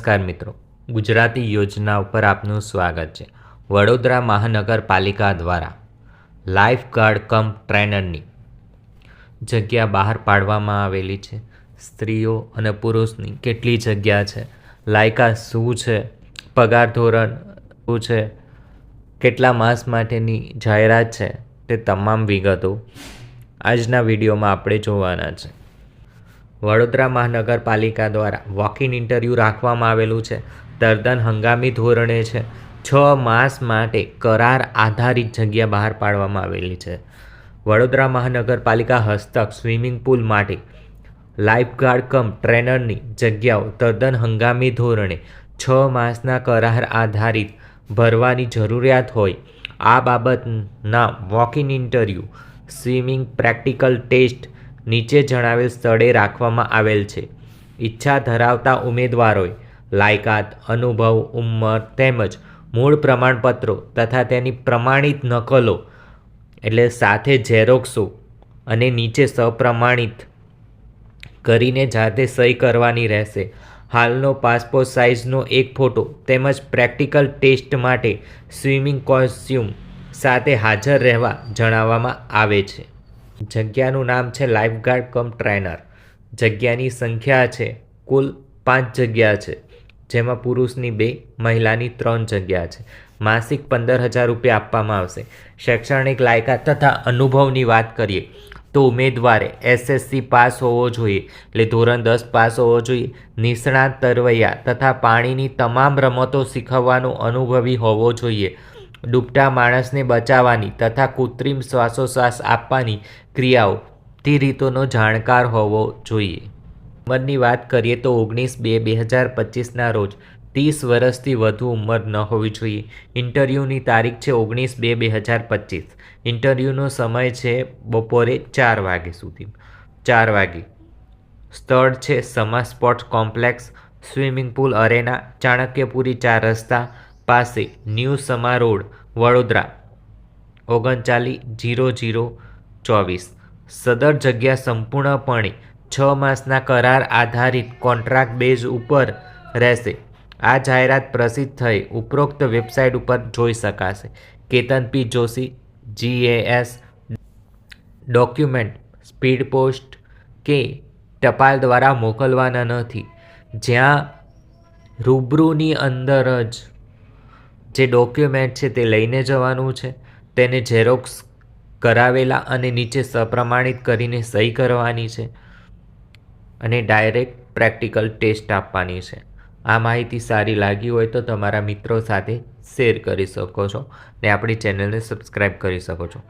નમસ્કાર મિત્રો. ગુજરાતી યોજના ઉપર આપનું સ્વાગત છે. વડોદરા મહાનગરપાલિકા દ્વારા લાઈફ ગાર્ડ કમ ટ્રેનરની જગ્યા બહાર પાડવામાં આવેલી છે. સ્ત્રીઓ અને પુરુષની કેટલી જગ્યા છે? લાયકા શું છે? પગાર ધોરણ શું છે? કેટલા માસ માટેની જાહેરાત છે? તે તમામ વિગતો આજના વિડીયોમાં આપણે જોવાના છે. વડોદરા મહાનગરપાલિકા દ્વારા વોક ઇન ઇન્ટરવ્યૂ રાખવામાં આવેલું છે. તદ્દન હંગામી ધોરણે છે. છ માસ માટે કરાર આધારિત જગ્યા બહાર પાડવામાં આવેલી છે. વડોદરા મહાનગરપાલિકા હસ્તક સ્વિમિંગ પુલ માટે લાઇફગાર્ડ કમ ટ્રેનરની જગ્યાઓ તદ્દન હંગામી ધોરણે છ માસના કરાર આધારિત ભરવાની જરૂરિયાત હોય. આ બાબતના walk in interview swimming practical test નીચે જણાવેલ સ્થળે રાખવામાં આવેલ છે. ઈચ્છા ધરાવતા ઉમેદવારોએ લાયકાત, અનુભવ, ઉંમર તેમજ મૂળ પ્રમાણપત્રો તથા તેની પ્રમાણિત નકલો, એટલે સાથે ઝેરોક્સો અને નીચે સપ્રમાણિત કરીને જાતે સહી કરવાની રહેશે. હાલનો પાસપોર્ટ સાઇઝનો એક ફોટો તેમજ પ્રેક્ટિકલ ટેસ્ટ માટે સ્વિમિંગ કોસ્ટ્યુમ સાથે હાજર રહેવા જણાવવામાં આવે છે. જગ્યાનું નામ છે લાઈફગાર્ડ કમ ટ્રેનર જગ્યાની સંખ્યા છે, કુલ પાંચ જગ્યા છે, જેમાં પુરુષની બે, મહિલાની ત્રણ જગ્યા છે. માસિક પંદર હજાર રૂપિયા આપવામાં આવશે. શૈક્ષણિક લાયકાત તથા અનુભવની વાત કરીએ, તો ઉમેદવારે એસએસસી પાસ હોવો જોઈએ, એટલે ધોરણ દસ પાસ હોવો જોઈએ. નિષ્ણાત તરવૈયા તથા પાણીની તમામ રમતો શીખવવાનો અનુભવી હોવો જોઈએ. ડૂબતા માણસને બચાવવાની તથા કૃત્રિમ શ્વાસોશ્વાસ આપવાની ક્રિયાઓ તે રીતોનો જાણકાર હોવો જોઈએ. ઉંમરની વાત કરીએ તો ઓગણીસ બે બે હજાર પચીસના રોજ ત્રીસ વર્ષથી વધુ ઉંમર ન હોવી જોઈએ. ઇન્ટરવ્યૂની તારીખ છે ઓગણીસ બે બે હજાર પચીસ. ઇન્ટરવ્યૂનો સમય છે બપોરે ચાર વાગે સુધી. ચાર વાગે. સ્થળ છે Sama sports complex, swimming pool, arena, Chanakyapuri ચાર રસ્તા પાસે ન્યૂ સમા રોડ, વડોદરા, ઓગણચાલીસ, જીરો જીરો, ચોવીસ. સદર જગ્યા સંપૂર્ણપણે છ માસના કરાર આધારિત કોન્ટ્રાક્ટ બેઝ ઉપર રહેશે. આ જાહેરાત પ્રસિદ્ધ થઈ ઉપરોક્ત વેબસાઇટ ઉપર જોઈ શકાશે. Ketan P Joshi GAS document, speed post કે ટપાલ દ્વારા મોકલવાના નથી. જ્યાં રૂબરૂની અંદર જ જે ડોક્યુમેન્ટ છે તે લઈને જવાનું છે, તેને ઝેરોક્સ કરાવેલા અને નીચે સપ્રમાણિત કરીને સહી કરવાની છે અને ડાયરેક્ટ પ્રેક્ટિકલ ટેસ્ટ આપવાની છે. આ માહિતી સારી લાગી હોય તો તમારા મિત્રો સાથે શેર કરી શકો છો ને આપણી ચેનલને સબસ્ક્રાઈબ કરી શકો છો.